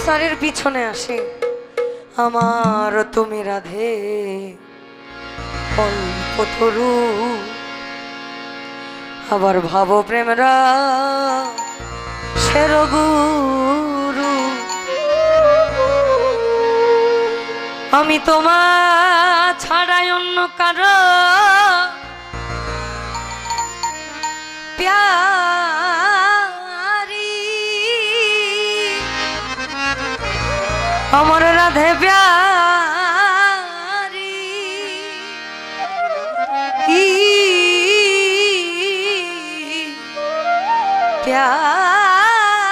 সংসারের পিছনে আসে। আমার তুমি রাধে, অল্প তরু। আবার ভাব প্রেমরা সের গুরু আমি তোমার ছাড়াই অন্য কারও। প্যারি আমার রাধে প্যারি। প্যারি।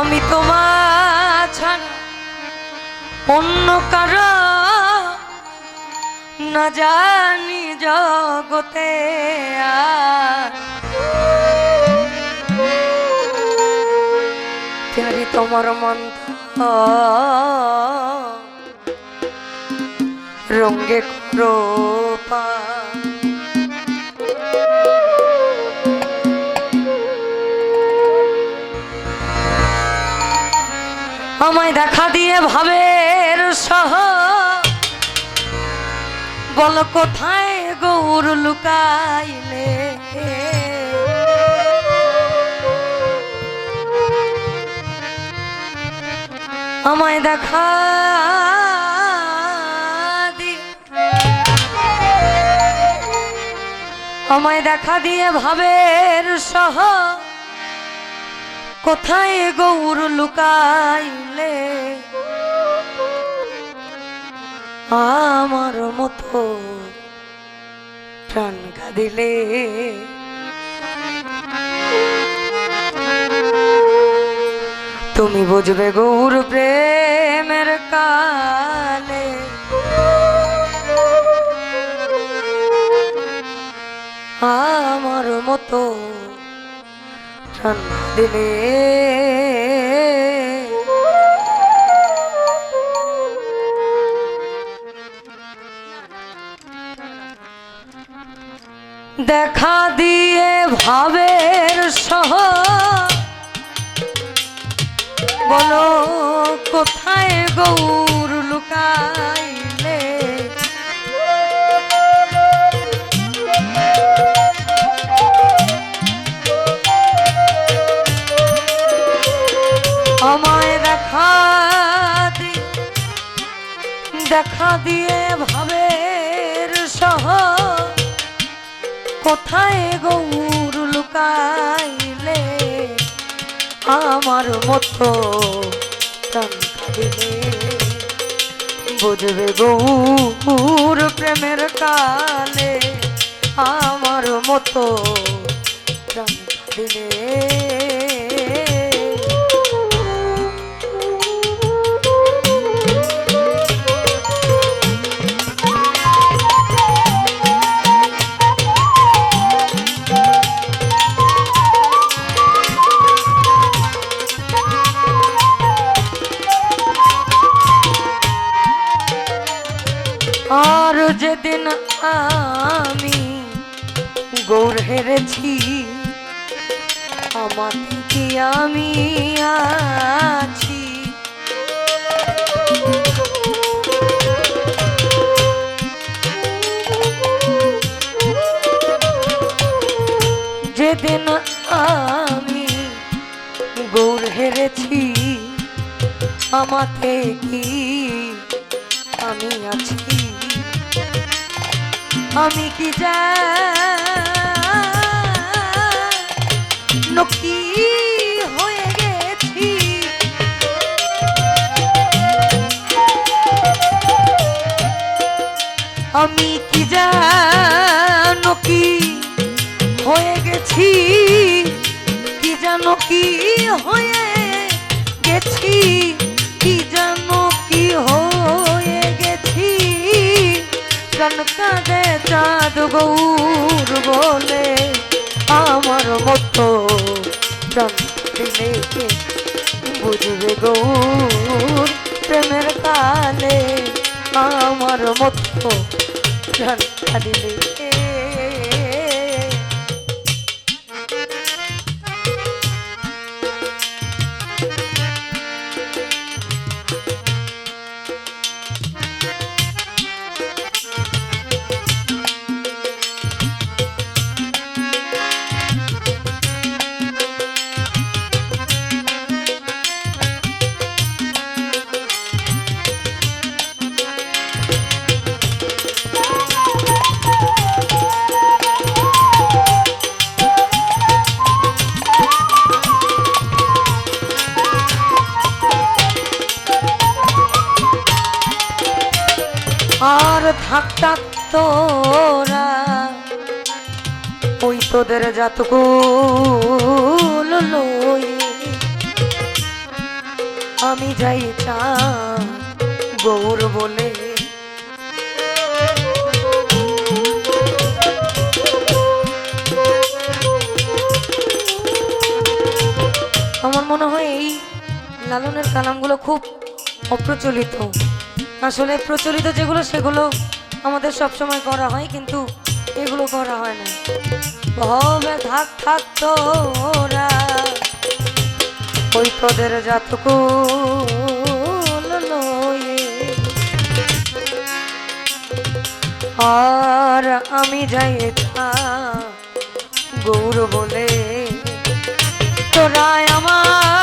আমি তোমার ছাড়া অন্য কারও না জানি জগতে আর। প্যারি তোমার মন্ত্র রঙ্গে করো পা। আমায় দেখা দিয়ে ভাবের সহ। বল কোথায় গৌর লুকাইলে? আমায় দেখা আমায় দেখা দিয়ে ভাবের সহ। কোথায় গৌর লুকাইলে? আমার মতো প্রাণ কাঁদিলে। তুমি বুঝবে গৌর প্রেমের কালে। আমার মতো দিলে। দেখা দিয়ে ভাবের সহ বলো কোথায় গৌর লুকাইলে? আমায় দেখা দি দেখা দিয়ে ভাবের সহ কোথায় গৌর লুকাইলে? আমার মতো বুঝবে গৌর প্রেমের কালে আমার মতো প্রাণ আমি গৌর হেরেছি। আমার কি আমি আছি। যেদিন আমি গৌর হেরেছি আমাতে কি আমি আছি। আমি কি গেছি। আমি কি জানো? কি হয়ে গেছি। কি জানো? কি হয়ে গেছি। কি জানো? গৌর বলে আমার মতো বুঝবে গৌর? প্রেমের কালে আমার মতো প্রাণ থাক থাক তোরা। ওই তোদের জাতকুল লয়ে আমি যাই গৌর বলে। আমার মনে হয় এই লালনের কালামগুলো খুব অপ্রচলিত। আসলে প্রচলিত যেগুলো, সেগুলো আমাদের সব সময় করা হয়, কিন্তু এগুলো করা হয় না। ভবে থাক থাক তোরা ওই তোদের জাতকুল লয়ে আর আমি যাই গৌর বলে, তোরাই আমার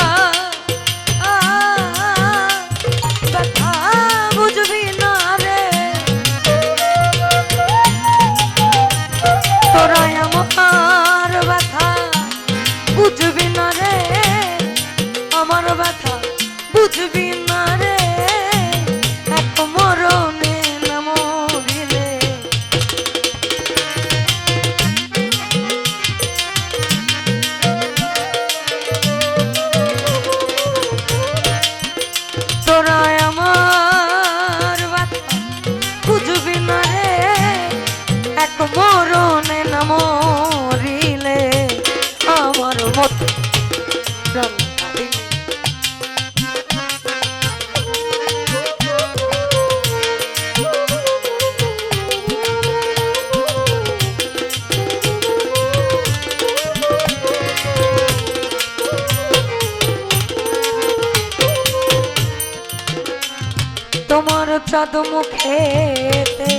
চাঁদ মুখেতে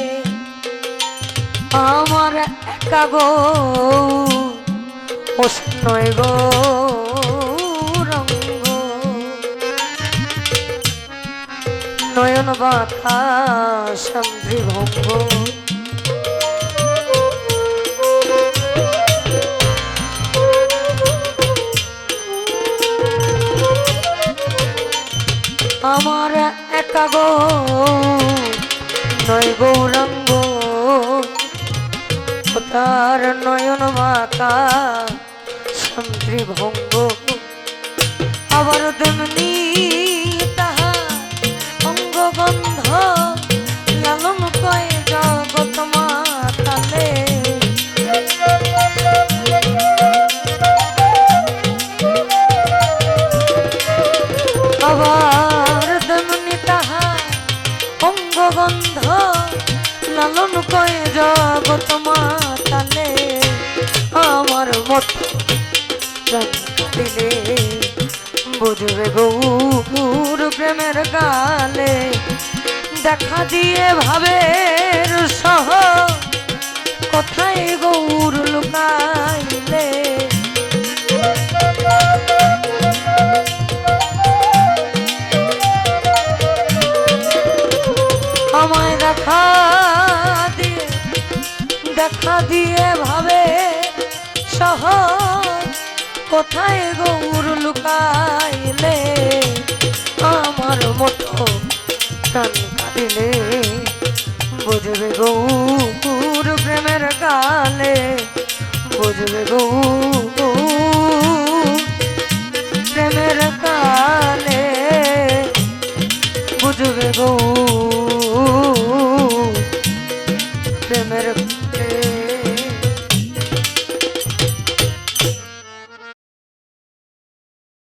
আমার একা গো। অস্তয় গো রঙ্গ। নয়ন বাতা সন্ধি ভঙ্গ। গো নয় গৌরঙ্গ। তার নয়ন মাতা সন্ত্রী ভঙ্গ। আবার তেমনি কয়ে জগৎ মাতালে আমার মত দিলে। বুঝবে গৌর প্রেমের গালে। দেখা দিয়ে ভাবের সহ। কোথায় গৌর লুকাইলে। দেখা দিয়ে ভাবে সহ কোথায় গৌর লুকাইলে? আমার মতো কাঁদিলে, বুঝবে গৌর প্রেমের গালে, বুঝবে গৌর